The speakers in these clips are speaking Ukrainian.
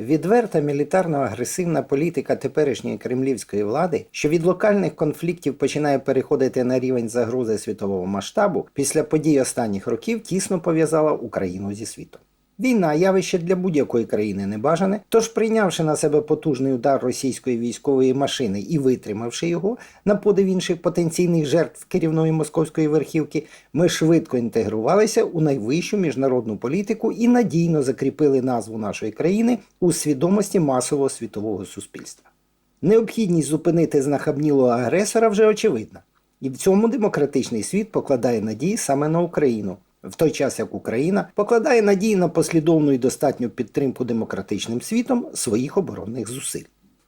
Відверта мілітарно-агресивна політика теперішньої кремлівської влади, що від локальних конфліктів починає переходити на рівень загрози світового масштабу, після подій останніх років тісно пов'язала Україну зі світом. Війна явище для будь-якої країни небажане, тож прийнявши на себе потужний удар російської військової машини і витримавши його на подив інших потенційних жертв керівної московської верхівки, ми швидко інтегрувалися у найвищу міжнародну політику і надійно закріпили назву нашої країни у свідомості масового світового суспільства. Необхідність зупинити знахабнілого агресора вже очевидна, і в цьому демократичний світ покладає надії саме на Україну в той час як Україна покладає надії на послідовну і достатню підтримку демократичним світом своїх оборонних зусиль.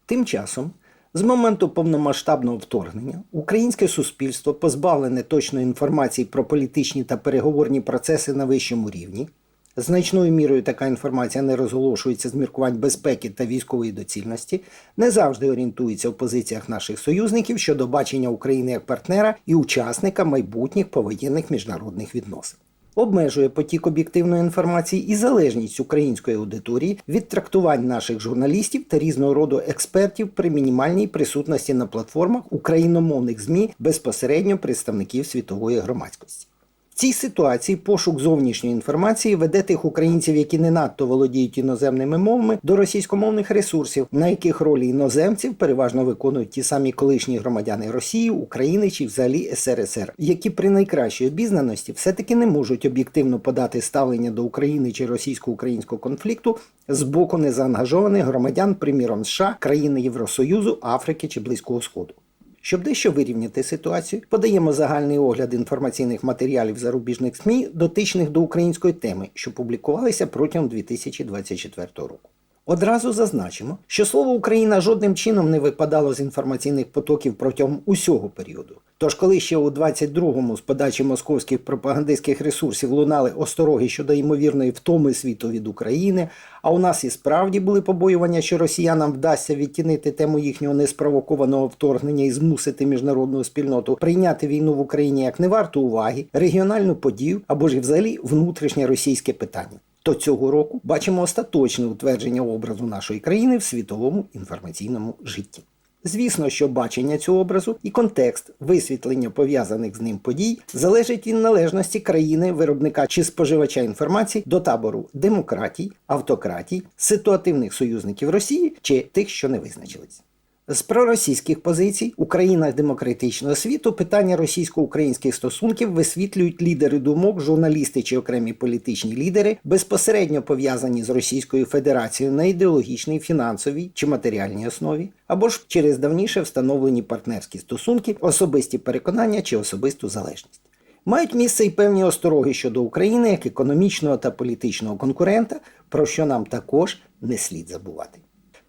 Тим часом, з моменту повномасштабного вторгнення, українське суспільство, позбавлене точної інформації про політичні та переговорні процеси на вищому рівні, значною мірою така інформація не розголошується з міркувань безпеки та військової доцільності, не завжди орієнтується в позиціях наших союзників щодо бачення України як партнера і учасника майбутніх повоєнних міжнародних відносин обмежує потік об'єктивної інформації і залежність української аудиторії від трактувань наших журналістів та різного роду експертів при мінімальній присутності на платформах україномовних ЗМІ безпосередньо представників світової громадськості. В цій ситуації пошук зовнішньої інформації веде тих українців, які не надто володіють іноземними мовами, до російськомовних ресурсів, на яких ролі іноземців переважно виконують ті самі колишні громадяни Росії, України чи взагалі СРСР, які при найкращій обізнаності все-таки не можуть об'єктивно подати ставлення до України чи російсько-українського конфлікту з боку незаангажованих громадян, приміром США, країни Євросоюзу, Африки чи Близького Сходу. Щоб дещо вирівняти ситуацію, подаємо загальний огляд інформаційних матеріалів зарубіжних СМІ, дотичних до української теми, що публікувалися протягом 2024 року. Одразу зазначимо, що слово Україна жодним чином не випадало з інформаційних потоків протягом усього періоду. Тож, коли ще у 22-му з подачі московських пропагандистських ресурсів лунали остороги щодо ймовірної втоми світу від України, а у нас і справді були побоювання, що росіянам вдасться відтінити тему їхнього неспровокованого вторгнення і змусити міжнародну спільноту прийняти війну в Україні як не варту уваги, регіональну подію або ж взагалі внутрішнє російське питання. То цього року бачимо остаточне утвердження образу нашої країни в світовому інформаційному житті. Звісно, що бачення цього образу і контекст висвітлення пов'язаних з ним подій залежить від належності країни, виробника чи споживача інформації до табору демократій, автократій, ситуативних союзників Росії чи тих, що не визначились. З проросійських позицій у країнах демократичного світу питання російсько-українських стосунків висвітлюють лідери думок, журналісти чи окремі політичні лідери, безпосередньо пов'язані з Російською Федерацією на ідеологічній, фінансовій чи матеріальній основі, або ж через давніше встановлені партнерські стосунки, особисті переконання чи особисту залежність. Мають місце й певні остороги щодо України як економічного та політичного конкурента, про що нам також не слід забувати.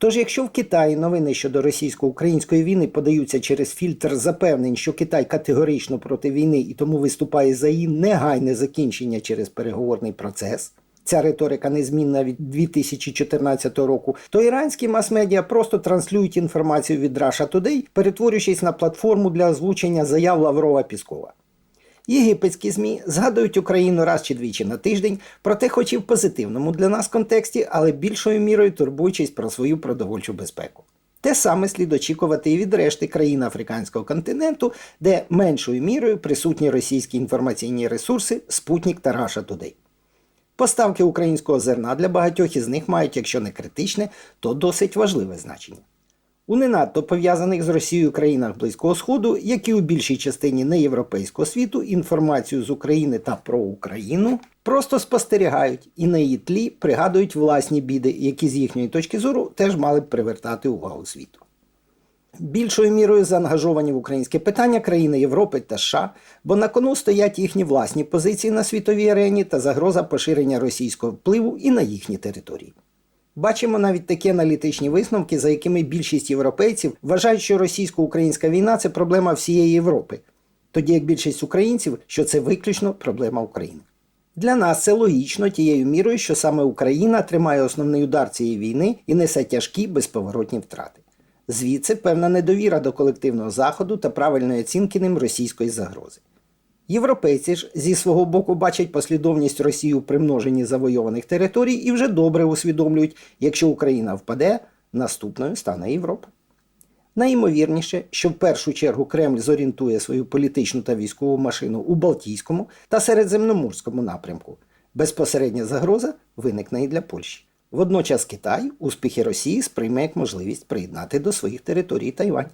Тож, якщо в Китаї новини щодо російсько-української війни подаються через фільтр запевнень, що Китай категорично проти війни і тому виступає за її негайне закінчення через переговорний процес. Ця риторика незмінна від 2014 року, то іранські мас-медіа просто транслюють інформацію від Russia Today, перетворюючись на платформу для озвучення заяв Лаврова Піскова. Єгипетські ЗМІ згадують Україну раз чи двічі на тиждень, проте, хоч і в позитивному для нас контексті, але більшою мірою турбуючись про свою продовольчу безпеку. Те саме слід очікувати і від решти країн африканського континенту, де меншою мірою присутні російські інформаційні ресурси Спутник та Раша Today. Поставки українського зерна для багатьох із них мають, якщо не критичне, то досить важливе значення. У не надто пов'язаних з Росією країнах Близького Сходу, як і у більшій частині неєвропейського світу, інформацію з України та про Україну просто спостерігають і на її тлі пригадують власні біди, які з їхньої точки зору теж мали б привертати увагу світу. Більшою мірою заангажовані в українське питання країни Європи та США, бо на кону стоять їхні власні позиції на світовій арені та загроза поширення російського впливу і на їхні території. Бачимо навіть такі аналітичні висновки, за якими більшість європейців вважають, що російсько-українська війна це проблема всієї Європи, тоді як більшість українців, що це виключно проблема України. Для нас це логічно тією мірою, що саме Україна тримає основний удар цієї війни і несе тяжкі безповоротні втрати. Звідси певна недовіра до колективного заходу та правильної оцінки ним російської загрози. Європейці ж зі свого боку бачать послідовність Росії у примноженні завойованих територій і вже добре усвідомлюють, якщо Україна впаде, наступною стане Європа. Найімовірніше, що в першу чергу Кремль зорієнтує свою політичну та військову машину у Балтійському та Середземноморському напрямку. Безпосередня загроза виникне і для Польщі. Водночас Китай успіхи Росії сприйме як можливість приєднати до своїх територій Тайвань.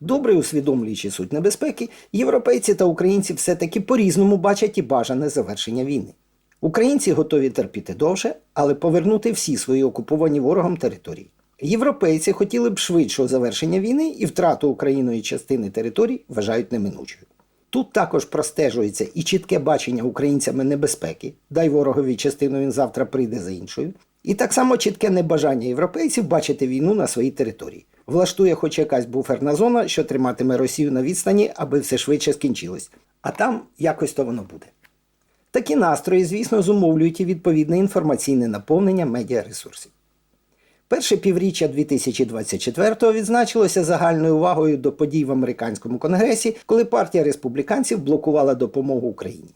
Добре усвідомлюючи суть небезпеки, європейці та українці все-таки по-різному бачать і бажане завершення війни. Українці готові терпіти довше, але повернути всі свої окуповані ворогом території. Європейці хотіли б швидшого завершення війни і втрату Україною частини територій вважають неминучою. Тут також простежується і чітке бачення українцями небезпеки, дай ворогові частину він завтра прийде за іншою, і так само чітке небажання європейців бачити війну на своїй території. Влаштує хоч якась буферна зона, що триматиме Росію на відстані, аби все швидше скінчилось. А там якось то воно буде. Такі настрої, звісно, зумовлюють і відповідне інформаційне наповнення медіаресурсів. Перше півріччя 2024-го відзначилося загальною увагою до подій в американському конгресі, коли партія республіканців блокувала допомогу Україні.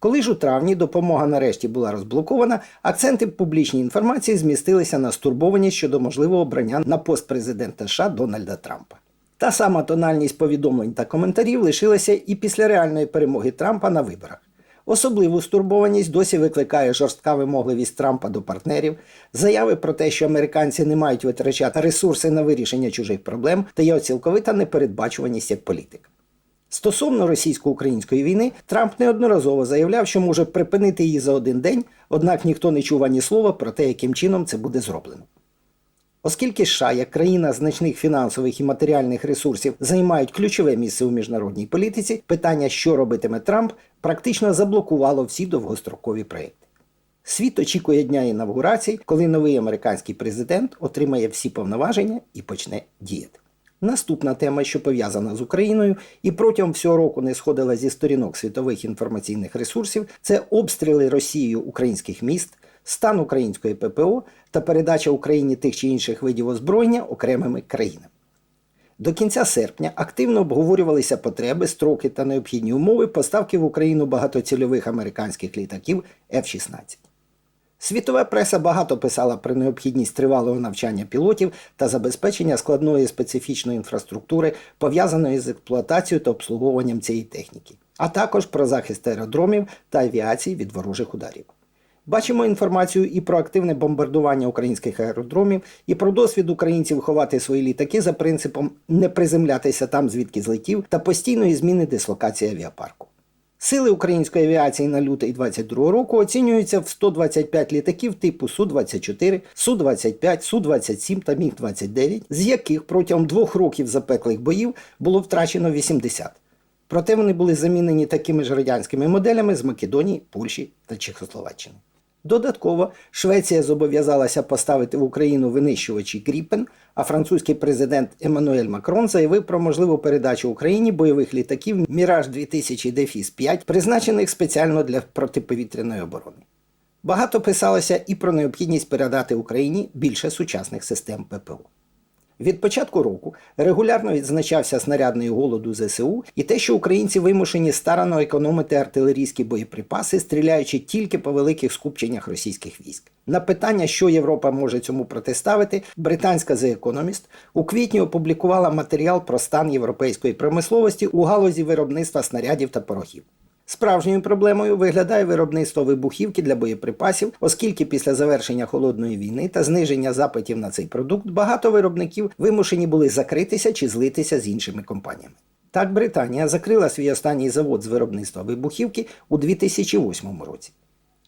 Коли ж у травні допомога нарешті була розблокована, акценти публічній інформації змістилися на стурбованість щодо можливого обрання на пост президента США Дональда Трампа. Та сама тональність повідомлень та коментарів лишилася і після реальної перемоги Трампа на виборах. Особливу стурбованість досі викликає жорстка вимогливість Трампа до партнерів, заяви про те, що американці не мають витрачати ресурси на вирішення чужих проблем та його цілковита непередбачуваність як політика. Стосовно російсько-української війни, Трамп неодноразово заявляв, що може припинити її за один день, однак ніхто не чув ані слова про те, яким чином це буде зроблено. Оскільки США, як країна значних фінансових і матеріальних ресурсів, займають ключове місце у міжнародній політиці, питання, що робитиме Трамп, практично заблокувало всі довгострокові проекти. Світ очікує дня інавгурації, коли новий американський президент отримає всі повноваження і почне діяти. Наступна тема, що пов'язана з Україною, і протягом всього року не сходила зі сторінок світових інформаційних ресурсів, це обстріли Росією українських міст, стан української ППО та передача Україні тих чи інших видів озброєння окремими країнами. До кінця серпня активно обговорювалися потреби, строки та необхідні умови поставки в Україну багатоцільових американських літаків F-16. Світова преса багато писала про необхідність тривалого навчання пілотів та забезпечення складної специфічної інфраструктури, пов'язаної з експлуатацією та обслуговуванням цієї техніки, а також про захист аеродромів та авіації від ворожих ударів. Бачимо інформацію і про активне бомбардування українських аеродромів, і про досвід українців ховати свої літаки за принципом не приземлятися там, звідки злетів, та постійної зміни дислокації авіапарку. Сили української авіації на лютий 2022 року оцінюються в 125 літаків типу Су-24, Су-25, Су-27 та Міг-29, з яких протягом двох років запеклих боїв було втрачено 80. Проте вони були замінені такими ж радянськими моделями з Македонії, Польщі та Чехословаччини. Додатково Швеція зобов'язалася поставити в Україну винищувачі Кріпен, а французький президент Еммануель Макрон заявив про можливу передачу Україні бойових літаків Міраж 2000 Дефіс 5, призначених спеціально для протиповітряної оборони. Багато писалося і про необхідність передати Україні більше сучасних систем ППО. Від початку року регулярно відзначався снарядний голоду ЗСУ і те, що українці вимушені старано економити артилерійські боєприпаси, стріляючи тільки по великих скупченнях російських військ. На питання, що Європа може цьому протиставити, британська The Economist у квітні опублікувала матеріал про стан європейської промисловості у галузі виробництва снарядів та порохів. Справжньою проблемою виглядає виробництво вибухівки для боєприпасів, оскільки після завершення холодної війни та зниження запитів на цей продукт багато виробників вимушені були закритися чи злитися з іншими компаніями. Так, Британія закрила свій останній завод з виробництва вибухівки у 2008 році.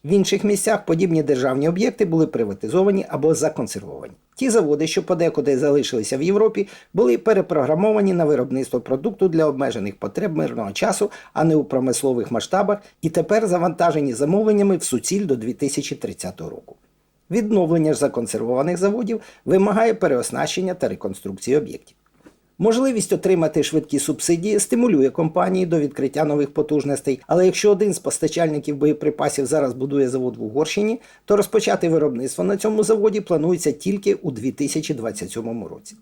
В інших місцях подібні державні об'єкти були приватизовані або законсервовані. Ті заводи, що подекуди залишилися в Європі, були перепрограмовані на виробництво продукту для обмежених потреб мирного часу, а не у промислових масштабах, і тепер завантажені замовленнями в суціль до 2030 року. Відновлення ж законсервованих заводів вимагає переоснащення та реконструкції об'єктів. Можливість отримати швидкі субсидії стимулює компанії до відкриття нових потужностей, але якщо один з постачальників боєприпасів зараз будує завод в Угорщині, то розпочати виробництво на цьому заводі планується тільки у 2027 році.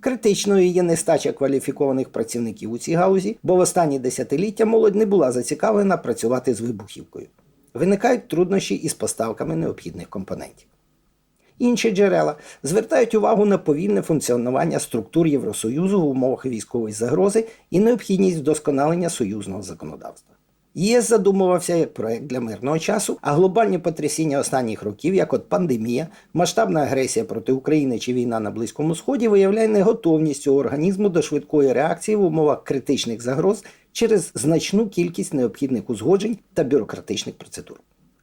Критичною є нестача кваліфікованих працівників у цій галузі, бо в останні десятиліття молодь не була зацікавлена працювати з вибухівкою. Виникають труднощі із поставками необхідних компонентів. Інші джерела звертають увагу на повільне функціонування структур Євросоюзу в умовах військової загрози і необхідність вдосконалення союзного законодавства. ЄС задумувався як проект для мирного часу, а глобальні потрясіння останніх років, як от пандемія, масштабна агресія проти України чи війна на Близькому Сході, виявляє неготовність цього організму до швидкої реакції в умовах критичних загроз через значну кількість необхідних узгоджень та бюрократичних процедур.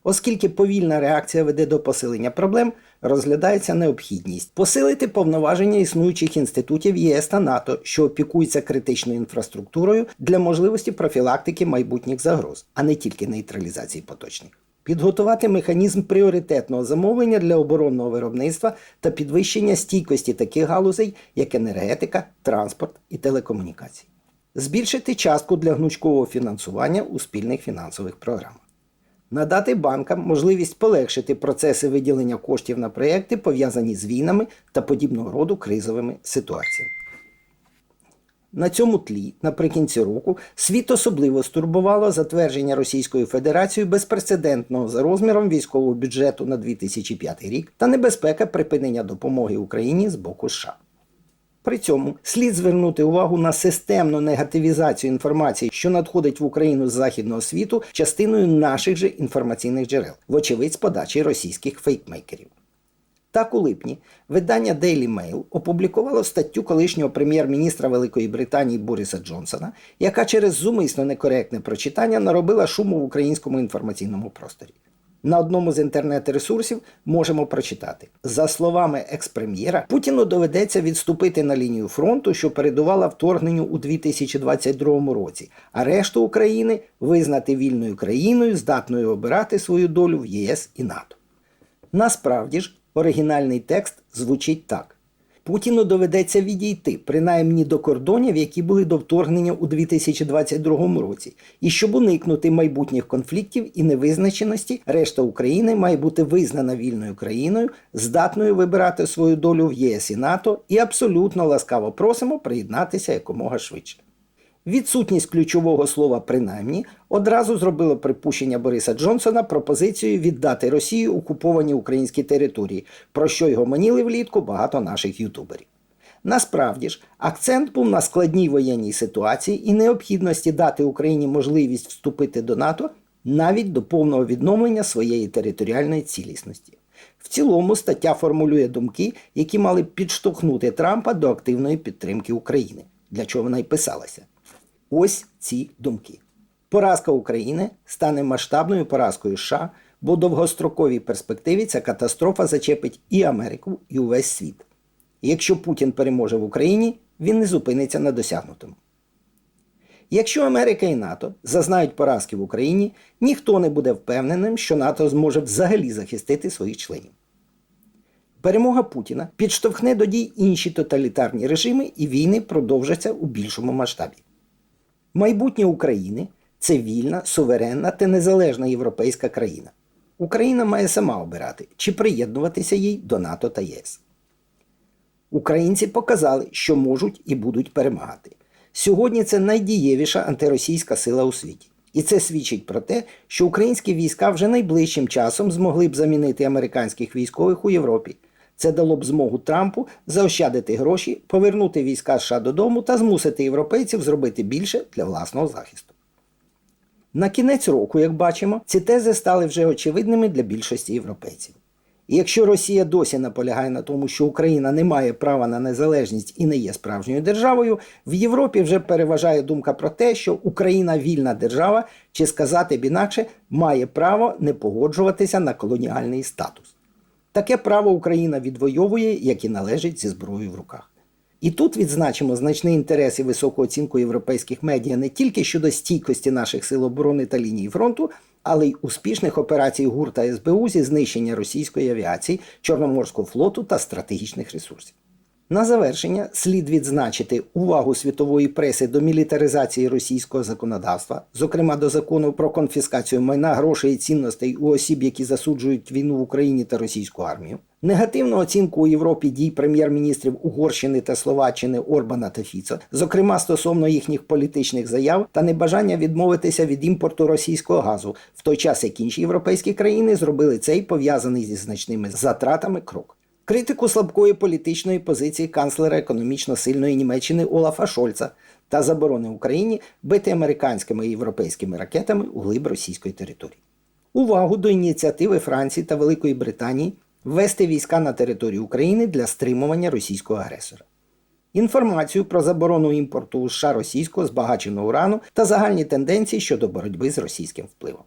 Оскільки повільна реакція веде до посилення проблем, розглядається необхідність посилити повноваження існуючих інститутів ЄС та НАТО, що опікуються критичною інфраструктурою для можливості профілактики майбутніх загроз, а не тільки нейтралізації поточних. Підготувати механізм пріоритетного замовлення для оборонного виробництва та підвищення стійкості таких галузей, як енергетика, транспорт і телекомунікації. Збільшити частку для гнучкового фінансування у спільних фінансових програмах надати банкам можливість полегшити процеси виділення коштів на проекти, пов'язані з війнами та подібного роду кризовими ситуаціями. На цьому тлі, наприкінці року, світ особливо стурбувало затвердження Російською Федерацією безпрецедентного за розміром військового бюджету на 2005 рік та небезпека припинення допомоги Україні з боку США. При цьому слід звернути увагу на системну негативізацію інформації, що надходить в Україну з західного світу, частиною наших же інформаційних джерел, вочевидь з подачі російських фейкмейкерів. Так, у липні видання Daily Mail опублікувало статтю колишнього прем'єр-міністра Великої Британії Бориса Джонсона, яка через зумисно некоректне прочитання наробила шуму в українському інформаційному просторі. На одному з інтернет-ресурсів можемо прочитати за словами екс-прем'єра, Путіну доведеться відступити на лінію фронту, що передувала вторгненню у 2022 році, а решту України визнати вільною країною, здатною обирати свою долю в ЄС і НАТО. Насправді ж, оригінальний текст звучить так. Путіну доведеться відійти, принаймні до кордонів, які були до вторгнення у 2022 році. І щоб уникнути майбутніх конфліктів і невизначеності, решта України має бути визнана вільною країною, здатною вибирати свою долю в ЄС і НАТО, і абсолютно ласкаво просимо приєднатися якомога швидше. Відсутність ключового слова принаймні одразу зробило припущення Бориса Джонсона пропозицією віддати Росію окуповані українські території, про що й гомоніли влітку багато наших ютуберів. Насправді ж, акцент був на складній воєнній ситуації і необхідності дати Україні можливість вступити до НАТО навіть до повного відновлення своєї територіальної цілісності. В цілому стаття формулює думки, які мали підштовхнути Трампа до активної підтримки України, для чого вона й писалася. Ось ці думки. Поразка України стане масштабною поразкою США, бо в довгостроковій перспективі ця катастрофа зачепить і Америку, і увесь світ. Якщо Путін переможе в Україні, він не зупиниться на досягнутому. Якщо Америка і НАТО зазнають поразки в Україні, ніхто не буде впевненим, що НАТО зможе взагалі захистити своїх членів. Перемога Путіна підштовхне до дій інші тоталітарні режими, і війни продовжаться у більшому масштабі. Майбутнє України це вільна, суверенна та незалежна європейська країна. Україна має сама обирати, чи приєднуватися їй до НАТО та ЄС. Українці показали, що можуть і будуть перемагати. Сьогодні це найдієвіша антиросійська сила у світі. І це свідчить про те, що українські війська вже найближчим часом змогли б замінити американських військових у Європі. Це дало б змогу Трампу заощадити гроші, повернути війська США додому та змусити європейців зробити більше для власного захисту. На кінець року, як бачимо, ці тези стали вже очевидними для більшості європейців. І якщо Росія досі наполягає на тому, що Україна не має права на незалежність і не є справжньою державою, в Європі вже переважає думка про те, що Україна вільна держава, чи сказати б інакше, має право не погоджуватися на колоніальний статус. Таке право Україна відвоює, як і належить зі зброєю в руках. І тут відзначимо значний інтерес і високу оцінку європейських медіа не тільки щодо стійкості наших сил оборони та лінії фронту, але й успішних операцій ГУР та СБУ зі знищення російської авіації, Чорноморського флоту та стратегічних ресурсів. На завершення слід відзначити увагу світової преси до мілітаризації російського законодавства, зокрема до закону про конфіскацію майна грошей і цінностей у осіб, які засуджують війну в Україні та російську армію, негативну оцінку у Європі дій прем'єр-міністрів Угорщини та Словаччини Орбана та Фіцо, зокрема стосовно їхніх політичних заяв та небажання відмовитися від імпорту російського газу, в той час як інші європейські країни зробили цей пов'язаний зі значними затратами крок. Критику слабкої політичної позиції канцлера економічно сильної Німеччини Олафа Шольца та заборони Україні бити американськими і європейськими ракетами у глиб російської території. Увагу до ініціативи Франції та Великої Британії ввести війська на територію України для стримування російського агресора. Інформацію про заборону імпорту у США російського збагаченого урану та загальні тенденції щодо боротьби з російським впливом.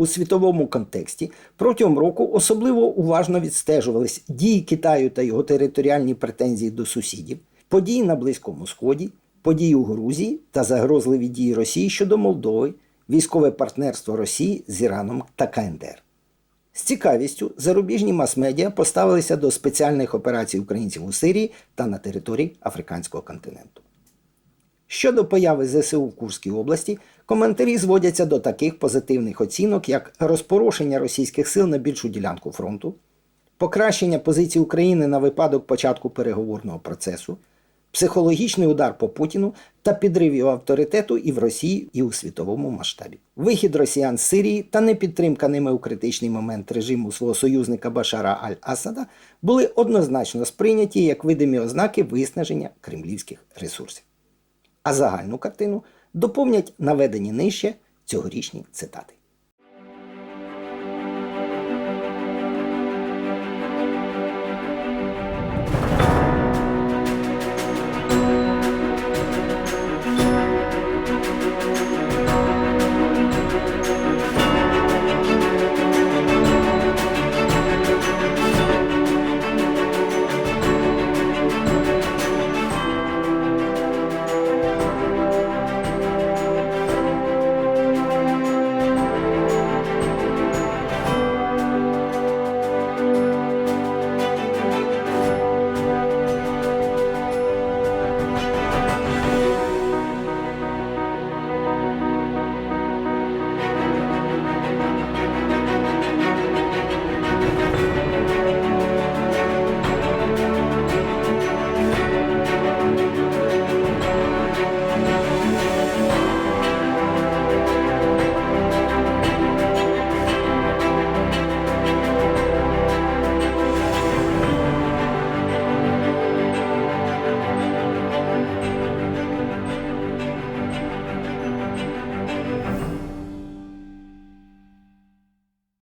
У світовому контексті протягом року особливо уважно відстежувались дії Китаю та його територіальні претензії до сусідів, події на Близькому Сході, події у Грузії та загрозливі дії Росії щодо Молдови, військове партнерство Росії з Іраном та КНДР. З цікавістю зарубіжні мас-медіа поставилися до спеціальних операцій українців у Сирії та на території Африканського континенту. Щодо появи ЗСУ в Курській області, коментарі зводяться до таких позитивних оцінок, як розпорошення російських сил на більшу ділянку фронту, покращення позиції України на випадок початку переговорного процесу, психологічний удар по Путіну та підрив його авторитету і в Росії, і у світовому масштабі. Вихід росіян з Сирії та непідтримка ними у критичний момент режиму свого союзника Башара Аль-Асада були однозначно сприйняті як видимі ознаки виснаження кремлівських ресурсів. А загальну картину доповнять наведені нижче цьогорічні цитати.